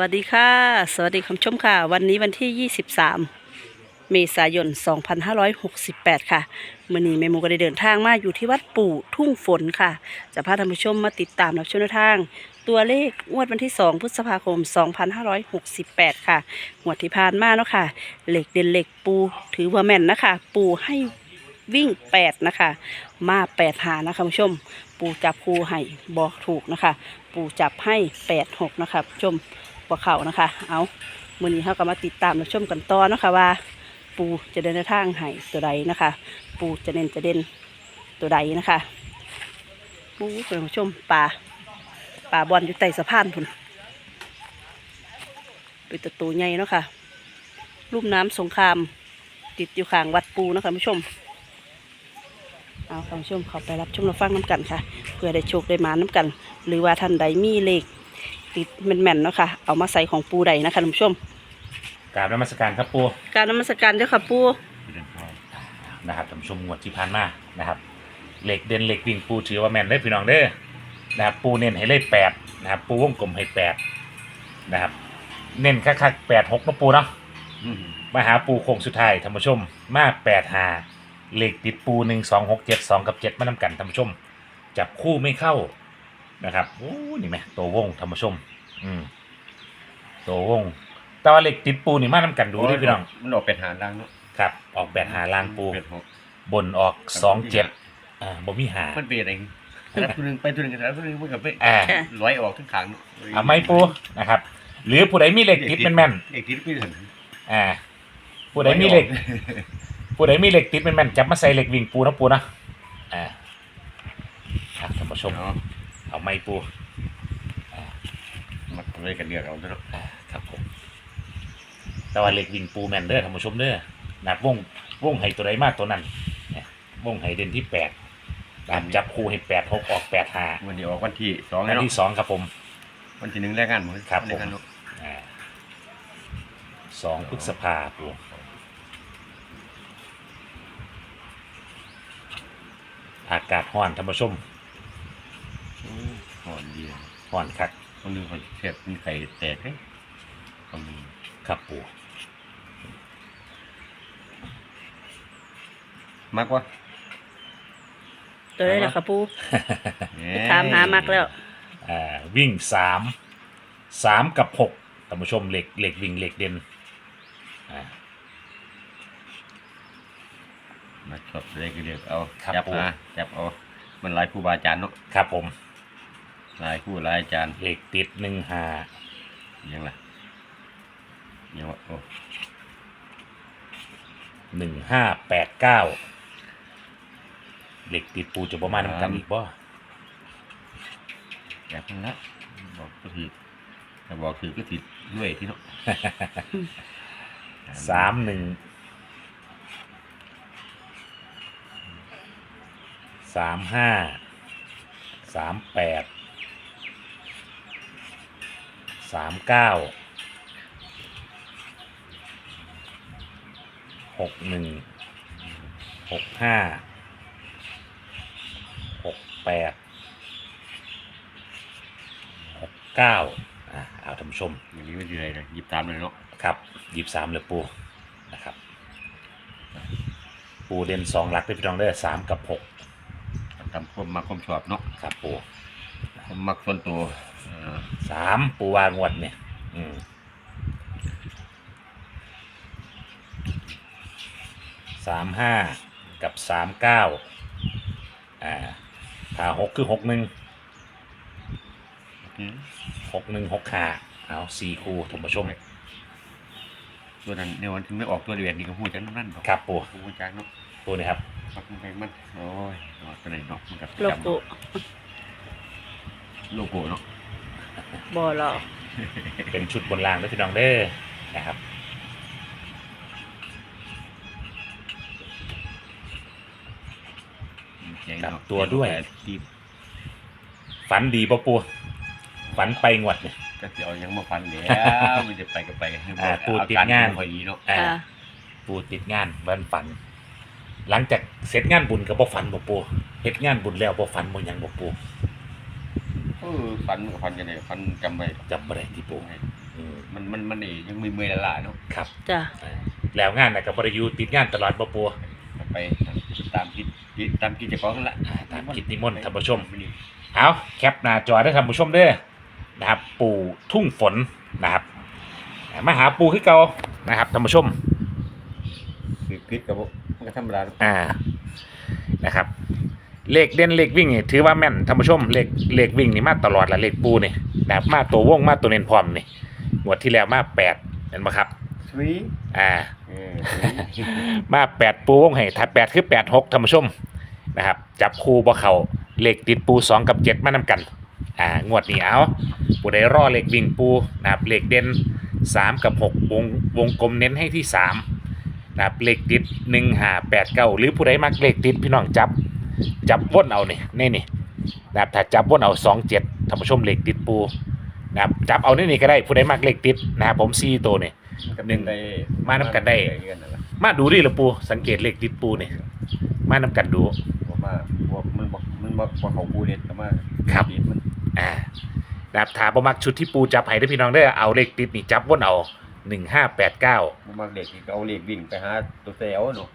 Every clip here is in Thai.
สวัสดีค่ะ สวัสดีคุณผู้ชมค่ะ วันนี้วันที่ 23 เมษายน 2568 ค่ะมื่อนี้แม่มูก็ได้เดินทางมาอยู่ที่วัดปู่ทุ่งฝนค่ะ จะพาท่านผู้ชมมาติดตามรับชมแนวทาง ตัวเลขงวดวันที่ 2 พฤษภาคม 2568 ค่ะงวดที่ผ่านมาเนาะค่ะเหล็กเด่นเหล็กปูถือว่าแม่นนะคะ ปูให้วิ่ง 8 นะคะ มา8หานะคะคุณผู้ชม ปูจับคูให้บอกถูกนะคะ ปูจับให้ 8 6 นะคะผู้ชม บ่เขานะคะ เอามื้อนี้เขาก็มาติดตามรับชมกันต่อเนาะคะว่า ปูจะเดินทางให้ตัวใดนะคะ ปูจะเน้นจะเด่นตัวใดนะคะปูเป็นผู้ชมป่าป่าบอลอยู่ใต้สะพานพุ่นเป็นตัวตัวใหญ่เนาะค่ะรูปน้ำสงคราม ติดอยู่ข้างวัดปูนะคะผู้ชมเอาคุณผู้ชมเข้าไปรับชมรับฟังน้ำกันค่ะ เพื่อได้โชคได้มาน้ำกัน หรือว่าท่านใดมีเลข ติดแม่นๆเนาะค่ะ เอามาใส่ของปูใดนะคะท่านผู้ชมกราบนมัสการครับปูการนมัสการเจ้าค่ะปูนะครับท่านผู้ชมงวดที่ผ่านมานะครับเหล็กเด่นเหล็กวิ่งปูถือว่าแม่นได้อพี่น้องเด้อนะครับปูเน้นให้เลขแปดนะครับปูวงกลมให้แปดนะครับ เน้นคักๆแปดหกนะปูเนาะมาหาปูโค้งสุดท้ายท่านผู้ชม มาแปดหาเหล็กติดปูหนึ่งสองหกเจ็ดสองกับเจ็ดมานำกันท่านผู้ชม จับคู่ไม่เข้า นะครับโอ้นี่ไหมตัววงท่านผู้ชม อืมตัววงแต่ว่าเหล็กติดปูนี่มานำกันดูด้วยพี่น้อง มันออกเป็นหาล่างเนาะครับ ออกแปดหาลางปู เป็นหกบนออกสองเจ็ดอ่าบ่มีหา มันเป็นอะไรแล้วตัวหนึงไปตัวหนึงกันแล้วตัวหนึงมันกับไปอ่า ร้อยออกทั้งขางเนาะเอาไม่ปูนะครับ หรือผู้ใดมีเหล็กติดแม่นเด็กติดไม่ถึงๆอ่า ผู้ใดมีเหล็ก ผู้ใดมีเหล็กติดแม่นๆจับมาใส่เหล็กวิ่งปูนะปูนะอ่าครับท่านผู้ชม เนาะ เอาไม่ปูมันเลยกันเดียวเราเนาะอ่าครับผม แต่ว่าเหล็กวิ่งปูแม่นเด้อท่านผู้ชมเด้อนัดวงวงให้ตัวใดมากตัวนั้นเนี่ยวงให้เด่นที่แปดตามจับคู่ให้แปดหกออกแปดหาวันนี้ออกวันที่สองอัแล้นวเนาะที่สองครับผม วันที่หนึ่งแรกงานหมดครับแรกงานเนาะอ่าสองพฤษภาปูอากาศห้อนท่านผู้ชมห่ อนดีห้อนคักคนหนึงเขาเสียบมีไข่แตกเฮ้ยคนหนึงครับปูมากกว่าตัวได้แล้วค่ะปูเอ้ไปยถามหามักแล้วอ่าวิ่งสามสามกับหกท่านผู้ชมเหล็กเหล็กวิ่งเหล็กเด่นอ่ามาชอบเลยก็เรียกเอาครับจับผมมาจับเอามันหลายครูบาอาจารย์เนาะครับผมห ลายครูหลายอาจารย์เหล็กติดหนึ่งหายังล่ะยังวะโอ้หนึ่งห้าแปดเก้าเหล็กติดปูจะประมาณน้ำกันอีกบ่แอบมันละบอกก็คือแต่บอกคือก็ติดด้วยที่เนาะสามหนึ่งสามห้าสามแปด สามเก้าหกหนึ่งหกห้าหกแปดหกเก้าอะเอาท่านผู้ชม อย่างนี้ไม่ดีเลยเลยหยิบตามเลยเนาะครับยี่สามเลยปูนะครับ ปูเด่นสองหลักได้พี่น้องได้อสามกับหกทำความมาความชอบเนาะครับปูความมักส่วนตัวเอ่อ สามปูวางวดเนี่ยอืมสามห้ากับสามเก้าอ่าถ้าหกคือหกหนึ่งอืมหกหนึ่งหกห้าเอาสี่คู่ท่านผู้ชมตัวนั้นในวันที่ไม่ออกตัวเดียดนี่ก็พูดจังนั่นครับปูพูดจังเนาะปูนี่ครับมักมันไปมันโอ้ยเนาะตัวไหนเนาะมันกับโลโก้โลโก้เนาะ บ่หรอกเป็นชุดบนรางด้วยพี่น้องเด้อนะครับเจ๋งกลับเนาะตัวด้วยตีฝันดีปะปูฝันไปงวดเนี่ย ก็จะเอายังมาฟันแล้วมันจะไปก็ไปอ่าปูติดอการงานบ่ค่อยดีเนาะอ่าค่ะปูติดงานวันฝัน หลังจากเสร็จงานบุญกับบ่ฝันบ่ปูเฮ็ดงานบุญแล้วบ่ฝันบ่หยังบ่ปูเออฟันมันกับฟันกันเลยฟันจำไว้จำบ่ได้ที่ปูอืมมันมันมันนี่ยังมีเมื่อยละลายเนาะครับจ้ะเออแล้วงานน่ะกับบริยูติดงานตลอดบ่ปูไปตามกิจตามกิจเจ้าของนั่นละอ่าตามกิจนิมนต์ท่านผู้ชม เอาแคปหน้าจอได้ท่านผู้ชมเด้อนะครับปู่ทุ่งฝนนะครับมาหาปูขึ้นเก่านะครับท่านผู้ชม คือกิจกับมันก็ธรรมดาอ่านะครับ เลขเด่นเลขวิ่งนี่ถือว่าแม่นท่านผู้ชมเลขเลขวิ่งนี่มาตลอดละเลขปูนี่นะครับมาตัววงมาตัวเน้นพร้อมนี่งวดที่แล้วมาแปดเห็นไหมครับสวีอ่า เออมาแปดปูวงให้ถัดแปดคือแปดหกท่านผู้ชมนะครับ จับคู่บ่เขาเลขติดปูสองกับเจ็ดมานำกัน อ่างวดนี้เอาปูได้รอเลขวิ่งปูนะครับเลขเด่นสามกับหกวงวงกลมเน้นให้ที่สามนะครับเลขติดหนึ่งหาแปดเก้าหรือผู้ใดมักเลขติดพี่น้องจับ จับวนเอาเนี่ยนี่นี่นะครับถ้าจับวนเอาสองเจ็ดท่านผู้ชมเลขติดปูนะครับจับเอานี่นี่ก็ได้ผู้ใดมักเลขติดนะครับผมซีตัวนี่ หนึ่งมานำกันได้ มาดูดิละปูสังเกตเลขติดปูนี่มานำกันดูบอกว่าบอกมันบอกมันบอกว่าเขาปูเด็ดแต่ว่าครับดินมันอ่านะครับถ้าประมักชุดที่ปูจับให้ได้อพี่น้องได้อเอาเลขติดนี่จับวนเอา หนึ่งห้าแปดเก้า บ่มากเด็กนี่ก็เอาเหล็กวิ่งไปหาตัวเซลเนาะ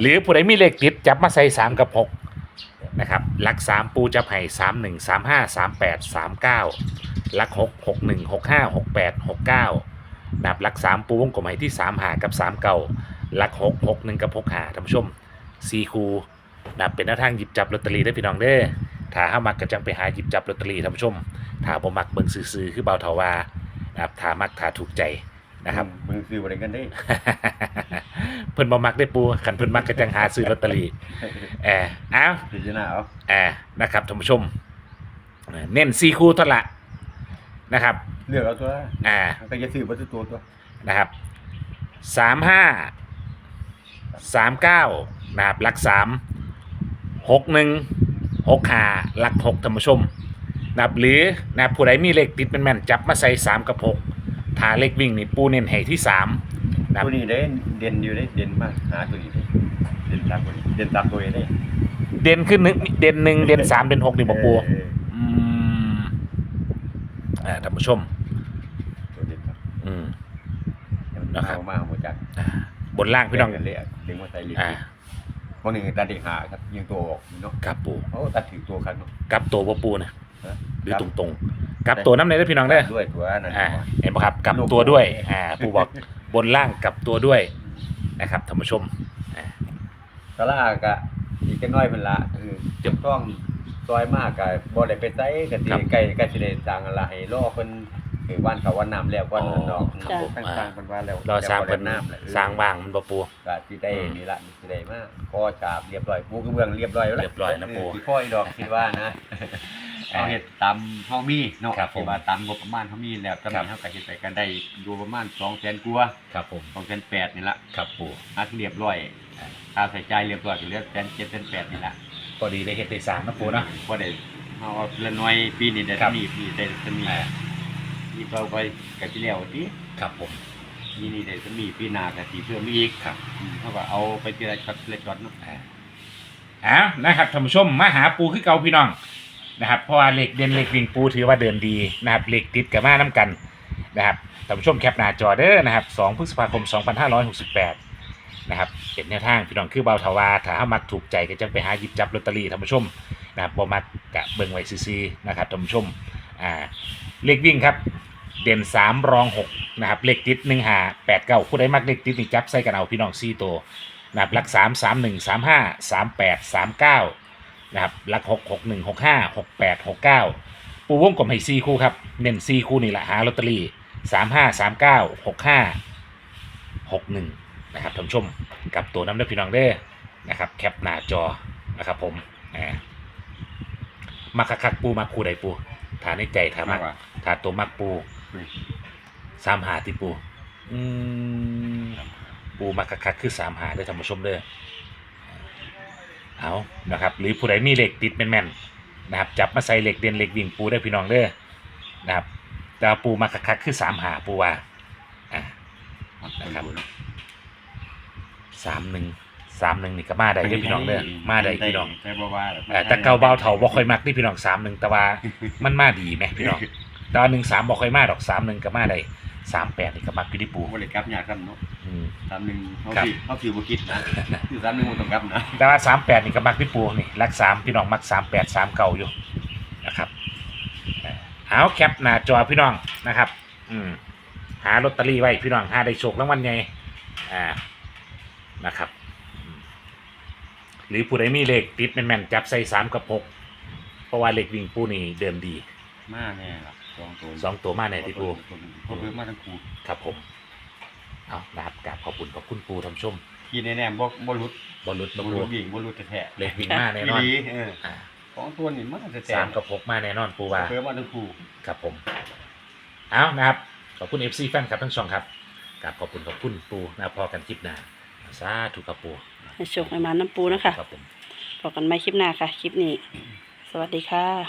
หรือผู้ใดมีเลขติดจับมาใส่สามกับหกนะครับหลักสามปูจับให้สามหนึ่งสามห้าสามแปดสามเก้าหลักหกหกหนึ่งหกห้าหกแปดหกเก้านับหลักสามปูวงกลมให้ที่สามหากับสามเก้าหลักหกหกหนึ่งกับหกหาท่านผู้ชมสี่คูนับเป็นแนวทางหยิบจับลอตเตอรี่ได้อพี่น้องเด้อถ้าห้ามักก็จังไปหาหยิบจับลอตเตอรี่ท่านผู้ชมถ้าบ่มักเบิ่งซื่อๆคือเบาเทาว่านะครับถ้ามักถ้าถูกใจ นะครับมึงซื้อบ่ได้กันได้ เพิ่นบ่มักได้ปูคันเพิ่นมักก็จังหาซื้อลอตเตอรี่แออเอาพิจารณาเอาแออนะครับท่านผู้ชมเออเน้น4คู่เท่านั้นละนะครับเลือกเอาตัวอ่ามันก็จะซื้อบ่ซื้อตัวตัวนะครับสามห้าสามเก้านะครับหลักสามหกหนึ่งหกห้าหลักหกท่านผู้ชมนะครับหรือนะครับผู้ใดมีเลขติดเป็นแม่นๆจับมาใส่สามกับหก ถ้าเลขวิ่งนี่ปูเน้นให้ที่สามนะครับตัวนี้ได้เด่นอยู่ได้เด่นมากหาตัวนี้ได้เด่นตามตัวนี้เด่นตามตัวนี้ได้เด่นขึ้นหนึ่งเด่นหนึ่งเด่นสามเด่นหกนี่บอกปูเอออืมอ่าท่านผู้ชม ตัวเด่นครับอืมให้มันนะครับเอามาหมดจักอ่าบนล่างพี่น้องแบ่กันเลยอะดึงมาใส่เหล็กอ่าบางหนึ่งตัดเด็กหาครับยิงตัวออกเนาะกับปูเขาตัดถือตัวครับเนาะกลับตัวบ่ปูนะฮะ หรือตรงตรงๆ กลับตัวน้ำในได้อพี่น้องได้อด้วยตัวนั้นอ่าเห็นปะครับกลับตัวด้วยอ่าปูบอกบนล่างกลับตัวด้วยนะครับท่านผู้ชมอ่าสลากะอีกจักหน้อยเพิ่นละคือจะต้องซอยมากกะบ่ได้ไปไสกะสิใกล้ใกล้สิได้สร้างอะไรให้รอเพิ่นคือวันเขาวันน้ำแล้ววันนั้นดอกครับผมตั้งสร้างเพิ่นว่าแล้วรอสร้างเป็นแล้วบ่ได้น้ำแล้วสร้างว่างมันบ่ปู ก็สิได้อืมนี่ละสิได้มาพอฉาบเรียบร้อยปูกระเบื้องเรียบร้อยแล้วล่ะเรียบร้อยนะปู่ สิพ่อยดอกคิดว่านะ เอาเฮ็ดตามเฮามีเนาะครับผมที่ว่าตามงบประมาณเฮามีแล้วตอนนี้เฮาก็เฮ็ดไปกันได้อยู่ประมาณ200,000กว่าครับผม2,800นี่ละครับปูอักเรียบร้อยค่าใช้จ่ายเรียบร้อยก็เหลือแสนเจ็ดแสนแปดนี่ละพอดีได้เฮ็ดได้สร้างนะปูเนาะพอได้เอาเอาละหน้อยปีนี้ได้ครับมีปีได้สมีอ่ามีเราไปกับที่แล้วที่ครับผม ปีนี้ได้สมีปีหน้าก็สิเพิ่มอีกครับ อืมเขาก็เอาไปทีละช็อตทีละช็อตเนาะ อ่าอ้าวนะครับท่านผู้ชมมาหาปูคือเก่าพี่น้อง นะครับเพราะว่าเหล็กเดินเหล็กวิ่งปูถือว่าเดินดีนะครับเหล็กติดกับมาน้ำกันนะครับท่านผู้ชมแคปหน้าจอเด้อนะครับ2พฤษภาคม 2568นะครับเป็นแนวทางพี่น้องคือเบาทาวาถ้าหามักถูกใจก็จะไปหาหยิบจับลอตเตอรี่ท่านผู้ชมนะครับบ่มักกะเบิ่งไว้ซีซีนะครับท่านผู้ชมอ่าเหล็กวิ่งครับ เด่น 3 รอง 6 นะครับเหล็กติด1 5 8 9ผู้ใดมักเหล็กติดนี่จับใส่กันเอาพี่น้องซีตัวนะครับหลัก 3 3 1 3 5 3 8 3 9 นะครับหลักหกหกหนึ่งหกห้าหกแปดหกเก้าปูวงกลมให้ซีคู่ครับ เน้นซีคู่นี่แหละหาลอตเตอรี่สามห้าสามเก้าหกห้าหกหนึ่งนะครับท่านผู้ชมกับตัวน้ำเด้อพี่น้องเด้อนะครับแคปหน้าจอนะครับผมอ่ามาคักๆปูมาคู่ใดปูถาในใจถามักว่าถาตัวมักปูอืมสามหาที่ปู อืมปูมาคักๆคือสามหาได้อท่านผู้ชมเด้อ เอานะครับหรือผู้ใดมีเหล็กติดแม่นๆนะครับจับมาใส่เหล็กเด่นเหล็กวิ่งปูได้อพี่น้องเด้อนะครับแต่ว่าปูมาคักๆคือสามหาปูว่าอ่านะครับสามหนึ่งสามหนึ่งนี่ก็มาได้เด้อพี่น้องเด้อมาได้พี่น้องแต่บ่ว่าเอ่อแต่เก่าเบาเถาบ่ค่อยมักที่พี่น้องสามหนึ่งแต่ว่ามันมาดีไหมพี่น้องแตอนหนึ่งสามบ่ค่อยมาดอกสามหนึ่งก็มาได้สามแปดนี่ก็มักอยู่ที่ปูบ่ได้กลับยากครับเนาะอืม สามหนึ่งเขาครับ สิเขาสิบ่คิดนะคือสามหนึ่งบ่ต้องกลับนะแต่ว่าสามแปดนี่ก็มักที่ปูนี่รักสามพี่น้องมักสามแปดสามเก่าอยู่นะครับเอ่อเอาแคปหน้าจอพี่น้องนะครับ อืมหาลอตเตอรี่ไว้พี่น้องหาได้โชครางวัลไงอ่านะครับอืมหรือผู้ใดมีเลขติดแม่นๆจับใส่สามกับหกเพราะว่าเลขวิ่งปูนี่เดิมดีมาแน่ครับสองตัวสองตัวมาแน่ที่ปูเพราะเพิ่มมาทั้งคู่ครับผม เอานะครับกราบขอบคุณขอบคุณปูทำชมที่แน่ๆบ่บ่หลุดบอลลุดบ่บอลหลุลุดดวิ่งบ่หลุดแท้เลขวิ่งมาๆแน่อีนอนหลีเอออ่าสองตัวนี่มันแท้ๆสามกับหกมาแน่นอนปูว่า เพิ่มมาทั้งคู่ ครับผม เอานะครับ ขอบคุณ FC แฟนครับทั้งสองครับกราบขอบคุณขอบคุณปูนะพอกันคลิปหน้าสาธุครับปูให้โชคให้มาน้ำปูนะคะครับผม พบกันใหม่คลิปหน้าค่ะ คลิปนี้ สวัสดีค่ะ